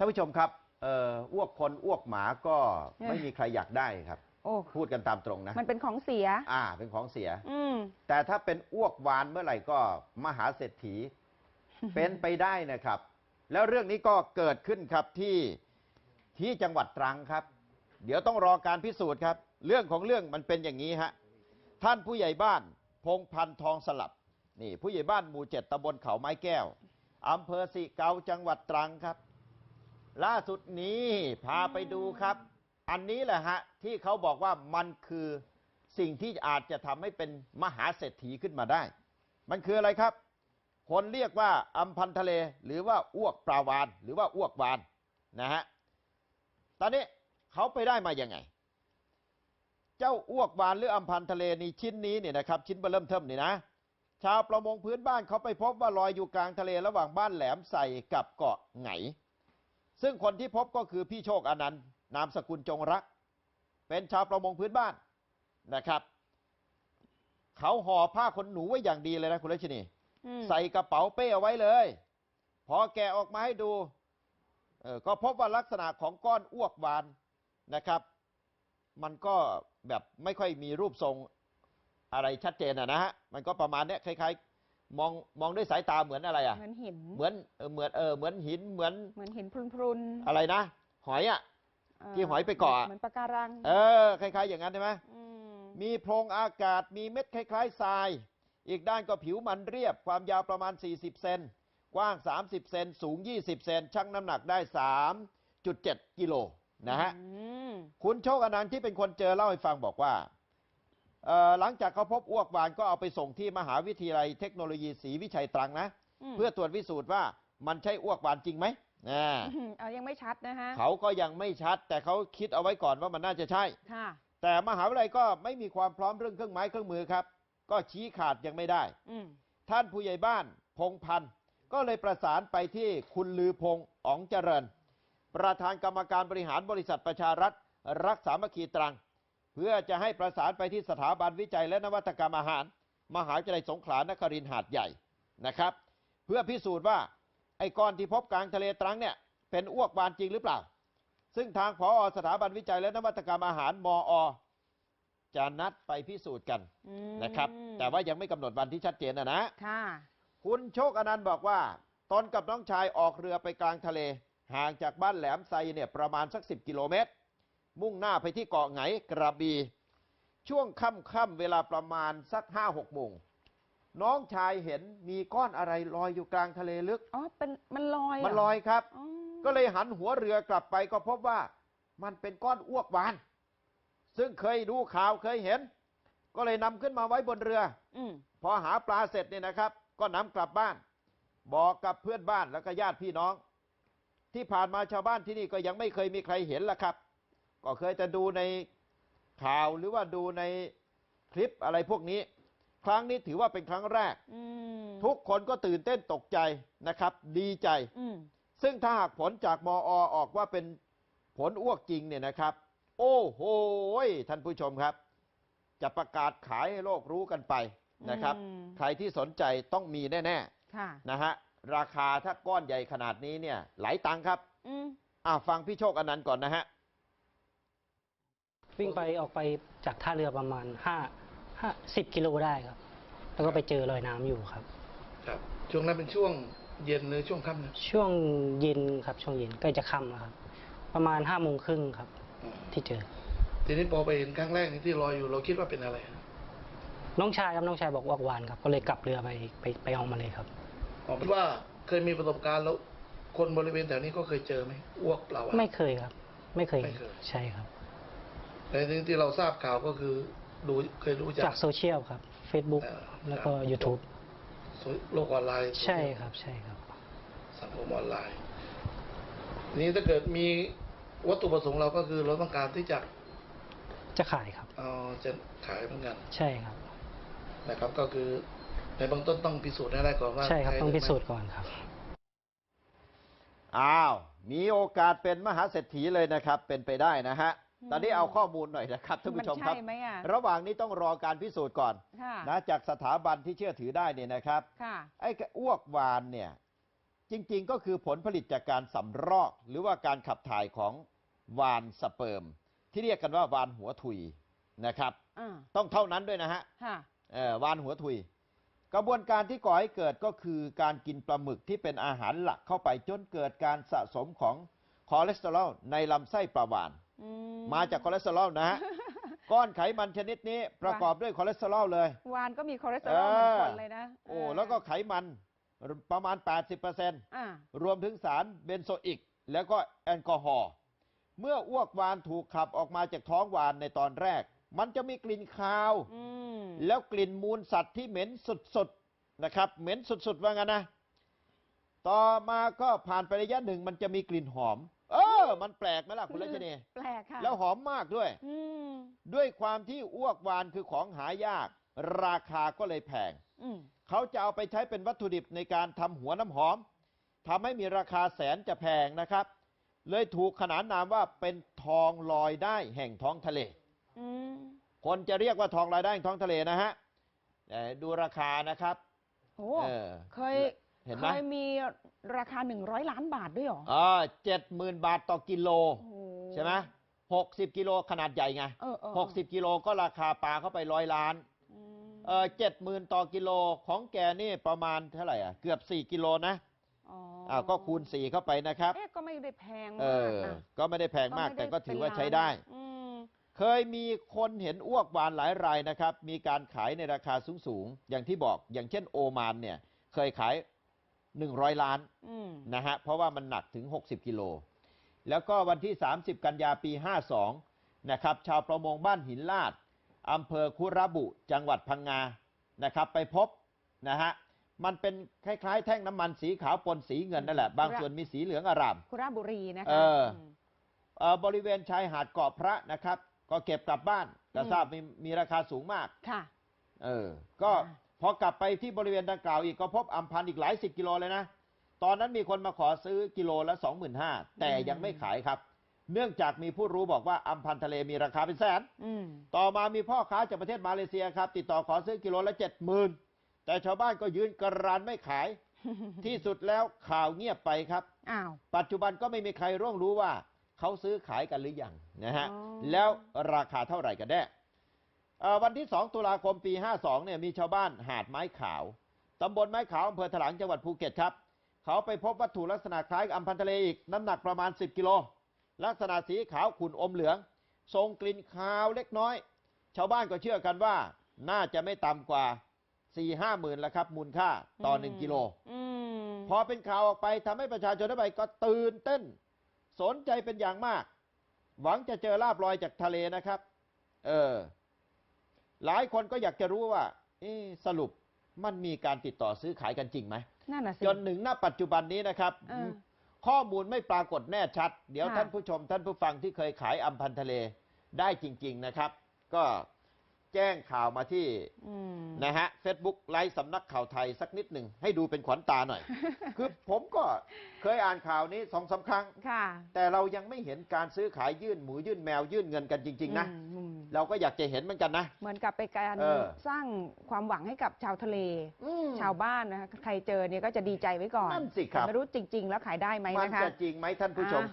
ท่านผู้ชมครับเอ่ออ้วกคนอ้วกหมาก็ไม่มีใครอยากได้ครับ โอ้พูดกันตามตรงนะมันเป็นของเสีย อ่า เป็นของเสีย อืม แต่ถ้าเป็นอ้วกวานเมื่อไหร่ก็มหาเศรษฐี เป็นไปได้นะครับ แล้วเรื่องนี้ก็เกิดขึ้นครับที่ที่จังหวัดตรังครับ เดี๋ยวต้องรอการพิสูจน์ครับ เรื่องของเรื่องมันเป็นอย่างนี้ฮะท่านผู้ใหญ่บ้านพงพันธ์ทองสลับนี่ผู้ใหญ่บ้านหมู่เจ็ดตำบลเขาไม้แก้วอำเภอสิเกาจังหวัดตรังครับ ล่าสุดนี้พาไปดูครับ อันนี้แหละฮะ ที่เขาบอกว่ามันคือสิ่งที่อาจจะทำให้เป็นมหาเศรษฐีขึ้นมาได้ มันคืออะไรครับ คนเรียกว่าอัมพันทะเลหรือว่าอ้วกปลาวาน หรือว่าอ้วกวานนะฮะตอนนี้เขาไปได้มาอย่างไง เจ้าอ้วกวานหรืออัมพันทะเลนี่ชิ้นนี้เนี่ยนะครับชิ้นเบอร์เริ่มเทิมนี่นะ ชาวประมงพื้นบ้านเขาไปพบว่าลอยอยู่กลางทะเลระหว่างบ้านแหลมใส่กับเกาะไหง ซึ่งคนที่พบก็คือพี่โชคอนันต์นามสกุลจงรัก เป็นชาวประมงพื้นบ้านนะครับ เขาห่อผ้าขนหนูไว้อย่างดีเลยนะคุณรัชนีอืมใส่กระเป๋าเป้เอาไว้เลย พอแกะออกมาให้ดูเออก็พบว่าลักษณะของก้อนอ้วกวานนะครับ มันก็แบบไม่ค่อยมีรูปทรงอะไรชัดเจนอะนะฮะมันก็ประมาณเนี้ยคล้ายๆ มองมองด้วยสายตาเหมือนอะไรอะเหมือนหินเหมือนเออเหมือนเออเหมือนหินเหมือนเหมือนหินพรุนพรุนๆอะไรนะหอยอะเที่หอยไปเกาะเหมือนปะการัง เออคล้าย ๆ อย่างนั้นใช่ไหมมมีโพรงอากาศมีเม็ดคล้าย ๆทราย อีกด้านก็ผิวมันเรียบ ความยาวประมาณ 40 เซนกว้าง 30 เซนสูง 20 เซนชั่งน้ำหนักได้ 3.7 กิโลนะฮะอืมคุณโชคอนันต์ที่เป็นคนเจอเล่าให้ฟังบอกว่าเอ่อ หลังจากเขาพบอ้วกวานก็เอาไปส่งที่มหาวิทยาลัยเทคโนโลยีศรีวิชัยตรังนะมเพื่อตรวจพิสูจน์ว่ามันใช่อ้วกวานจริงไหมอ่าอืมเอายังไม่ชัดนะฮะเขาก็ยังไม่ชัด แต่เขาคิดเอาไว้ก่อนว่ามันน่าจะใช่ค่ะแต่มหาวิทยาลัยก็ไม่มีความพร้อมเรื่องเครื่องไม้เครื่องมือครับ ก็ชี้ขาดยังไม่ได้อืมท่านผู้ใหญ่บ้านพงพันธ์ก็เลยประสานไปที่คุณลือพงษ์อ๋องเจริญ ประธานกรรมการบริหารบริษัทประชารัฐ รักสามัคคีตรัง เพื่อจะให้ประสานไปที่สถาบันวิจัยและนวัตกรรมอาหาร มหาวิทยาลัยสงขลานครินทร์หาดใหญ่นะครับ เพื่อพิสูจน์ว่าไอ้ก้อนที่พบกลางทะเลตรังเนี่ยเป็นอ้วกวานจริงหรือเปล่า ซึ่งทางผอสถาบันวิจัยและนวัตกรรมอาหารมอ จะนัดไปพิสูจน์กันอืมนะครับ แต่ว่ายังไม่กำหนดวันที่ชัดเจนนะนะค่ะคุณโชคอนันต์บอกว่าตนกับน้องชายออกเรือไปกลางทะเล ห่างจากบ้านแหลมไซเนี่ยประมาณสักสิกิโลเมตร มุ่งหน้าไปที่เกาะไหงกระบี ช่วงค่ำๆเวลาประมาณสักห้าหกโมงน้องชายเห็นมีก้อนอะไรลอยอยู่กลางทะเลลึก อ๋อ เป็นมันลอยเหรมันลอยครับอ๋อก็เลยหันหัวเรือกลับไปก็พบว่ามันเป็นก้อนอ้วกวาน ซึ่งเคยดูข่าวเคยเห็น ก็เลยนำขึ้นมาไว้บนเรืออืมพอหาปลาเสร็จเนี่ยนะครับ ก็นำกลับบ้าน บอกกับเพื่อนบ้านแล้วก็ญาติพี่น้อง ที่ผ่านมาชาวบ้านที่นี่ก็ยังไม่เคยมีใครเห็นละครับ ก็เคยแต่ดูในข่าวหรือว่าดูในคลิปอะไรพวกนี้ ครั้งนี้ถือว่าเป็นครั้งแรกอืมทุกคนก็ตื่นเต้นตกใจนะครับ ดีใจอืมซึ่งถ้าหากผลจากมอออกว่าเป็นผลอ้วกจริงเนี่ยนะครับ โอ้โหท่านผู้ชมครับ จะประกาศขายให้โลกรู้กันไปนะครับอืมใครที่สนใจต้องมีแน่ค่ะๆนะฮะราคาถ้าก้อนใหญ่ขนาดนี้เนี่ย หลายตังค์ครับอืมอ่าฟังพี่โชคอนันต์ก่อนนะฮะ วิ่งไปออกไปจากท่าเรือประมาณห้าห้าสิบกิโลได้ครับ แล้วก็ไปเจอรอยน้ำอยู่ครับ ครับ ช่วงนั้นเป็นช่วงเย็นหรือช่วงค่ำนะช่วงเย็นครับ ช่วงเย็นใกล้จะค่ำแล้วครับ ประมาณห้าโมงครึ่งครับอืมที่เจอ ทีนี้พอไปเห็นครั้งแรกนี่ที่ลอยอยู่เราคิดว่าเป็นอะไรนะน้องชายครับน้องชายบอกว่าวานครับ ก็เลยกลับเรือไปไปไปเอามาเลยครับ อ๋อคิดว่าเคยมีประสบการณ์แล้ว คนบริเวณแถวนี้ก็เคยเจอไหมอ้วกเปล่าอะ ไม่เคยครับ ไม่เคย ไม่เคย ใช่ครับ แต่ที่ที่เราทราบข่าวก็คือดูเคยรู้จากจากโซเชียลครับ Facebook เอ่อแล้วก็ครับ YouTube โลกออนไลน์ใช่ครับใช่ครับสังคมออนไลน์ทีนี้ถ้าเกิดมีวัตถุประสงค์เราก็คือเราต้องการที่จะจะขายครับเอาจะขายเหมือนกัน ใช่ครับ นะครับก็คือในเบื้องต้นต้องพิสูจน์ให้ได้ก่อนว่าใช่ครับหต้องรืพิไม่สูจน์ก่อนครับอ้าวมีโอกาสเป็นมหาเศรษฐีเลยนะครับ เป็นไปได้นะฮะ ตอนนี้เอาข้อมูลหน่อยนะครับท่านผู้ชมครับนใช่ไหมอะระหว่างนี้ต้องรอการพิสูจน์ก่อนค่ะนะจากสถาบันที่เชื่อถือได้เนี่ยนะครับค่ะไอ้อ้วกวานเนี่ยจริง ๆ ก็คือผลผลิตจากการสำรอก หรือว่าการขับถ่ายของวานสเปิร์ม ที่เรียกกันว่าวานหัวถุยนะครับอ่าต้องเท่านั้นด้วยนะฮะค่ะเอ่อวานหัวถุย กระบวนการที่ก่อให้เกิดก็คือการกินปลาหมึกที่เป็นอาหารหลักเข้าไปจนเกิดการสะสมของคอเลสเตอรอลในลำไส้ปลาวานอื มาจากคอเลสเตอรอลนะฮะก้อนไขมันชนิดนี้ประกอบด้วยคอเลสเตอรอลเลย วานก็มีคอเลสเตอรอลเหมือนคนเลยนะโอ้เแล้วก็ไขมันประมาณ 80%อ่ารวมถึงสารเบนโซอิก แล้วก็แอลกอฮอล์เมื่ออ้วกวานถูกขับออกมาจากท้องวานในตอนแรก มันจะมีกลิ่นคาวอืมแล้วกลิ่นมูลสัตว์ที่เหม็นสุดๆนะครับ เหม็นสุดๆว่างั้นนะ ต่อมาก็ผ่านไประยะหนึ่งมันจะมีกลิ่นหอมเออมันแปลกไหมล่ะคุณรัชนีแปลกค่ะแล้วหอมมากด้วยอืมด้วยความที่อ้วกวานคือของหายาก ราคาก็เลยแพงอืมเขาจะเอาไปใช้เป็นวัตถุดิบในการทำหัวน้ำหอมทำให้มีราคาแสนจะแพงนะครับ เลยถูกขนานนามว่าเป็นทองลอยได้แห่งท้องทะเลอืมคนจะเรียกว่าทองลอยได้แห่งท้องทะเลนะฮะแต่ดูราคานะครับโอ้เออเคย เห็นไหเคมยมีราคาหนึ่งร้อยล้านบาทด้วยเหรออ่าเจ็ดหมื่นบาทต่อกิโล โอ้โหใช่ไหมหกสิบกิโลขนาดใหญ่ไงเออเออหกสิบกิโลก็ราคาปลาเข้าไปร้อยล้าน อืมเออเจ็ดหมื่นต่อกิโลของแกนี่ประมาณเท่าไหร่อะเกือบสี่กิโลนะอ๋ออ้าวก็คูณสี่เข้าไปนะครับ เอ๊ะก็ไม่ได้แพงเอมากอ นะก็ไม่ได้แพงมากไม่แต่ได้ก็ถือเป็นว่าล้นใช้ได้ อืมเคยมีคนเห็นอ้วกวานหลายรายนะครับ มีการขายในราคาสูงๆ อย่างที่บอกอย่างเช่นโอมานเนี่ย เคยขาย 100 ล้านอืมนะฮะเพราะว่ามันหนักถึง 60 กิโล แล้วก็วันที่ 30 กันยาปี 52 นะครับ ชาวประมงบ้านหินลาดอำเภอคุระบุ จังหวัดพังงานะครับ ไปพบนะฮะมันเป็นคล้ายๆ แท่งน้ำมันสีขาวปนสีเงินนั่นแหละ บางส่วนมีสีเหลืองอร่ามคุระบุรีนะคะเออมเอ่อบริเวณชายหาดเกาะพระนะครับ ก็เก็บกลับบ้านก็อืมทราบมีมีราคาสูงมากค่ะ เออ ก็อ่า พอกลับไปที่บริเวณดังกล่าวอีกก็พบอัมพันธ์อีกหลายสิบกิโลเลยนะ ตอนนั้นมีคนมาขอซื้อกิโลละสองหมื่นห้าแต่ยังไม่ขายครับ เนื่องจากมีผู้รู้บอกว่าอัมพันธ์ทะเลมีราคาเป็นแสนอืมต่อมามีพ่อค้าจากประเทศมาเลเซียครับ ติดต่อขอซื้อกิโลละเจ็ดหมื่นแต่ชาวบ้านก็ยืนกรานไม่ขาย ที่สุดแล้วข่าวเงียบไปครับอ้าวปัจจุบันก็ไม่มีใครร่วงรู้ว่าเขาซื้อขายกันหรือยังนะฮะอ๋อแล้วราคาเท่าไหร่กันแน่เอ่อ วันที่ 2 ตุลาคมปี 52 เนี่ยมีชาวบ้านหาดไม้ขาวตำบลไม้ขาวอำเภอถลางจังหวัดภูเก็ตครับ เขาไปพบวัตถุลักษณะคล้ายกับอัมพันธ์ทะเลอีกน้ำหนักประมาณ 10 กิโล ลักษณะสีขาวขุ่นอมเหลือง ทรงกลิ่นคาวเล็กน้อย ชาวบ้านก็เชื่อกันว่า น่าจะไม่ต่ำกว่า4 5หมื่นแล้วครับ มูลค่าต่อ1กิโลอืมพอเป็นข่าวออกไปทำให้ประชาชนทั่วไปก็ตื่นเต้น สนใจเป็นอย่างมาก หวังจะเจอลาบลอยจากทะเลนะครับ เออ หลายคนก็อยากจะรู้ว่าเอะสรุปมันมีการติดต่อซื้อขายกันจริงไหมนั่นน่ะสิจนหนึ่งณปัจจุบันนี้นะครับเออข้อมูลไม่ปรากฏแน่ชัด เดี๋ยวค่ะท่านผู้ชมท่านผู้ฟังที่เคยขายอัมพันธ์ทะเลได้จริง ๆนะครับ ก็แจ้งข่าวมาที่อืมนะฮะเฟซบุ๊กไลฟ์สำนักข่าวไทยสักนิดหนึ่ง ให้ดูเป็นขวัญตาหน่อย คือผมก็เคยอ่านข่าวนี้สองสาครั้งค่ะแต่เรายังไม่เห็นการซื้อขายยื่นหมูยื่นแมวยื่นเงินกันจริง ๆ นะอืม เราก็อยากจะเห็นเหมือนกันนะ เหมือนกับเป็นการเออ สร้างความหวังให้กับชาวทะเล อืม ชาวบ้านนะคะใครเจอเนี่ยก็จะดีใจไว้ก่อนนั่นสิครับ แต่ไม่รู้จริง ๆ แล้วขายได้ไหมมันนะคะ จะจริงไหมท่านผู้ชม อ่า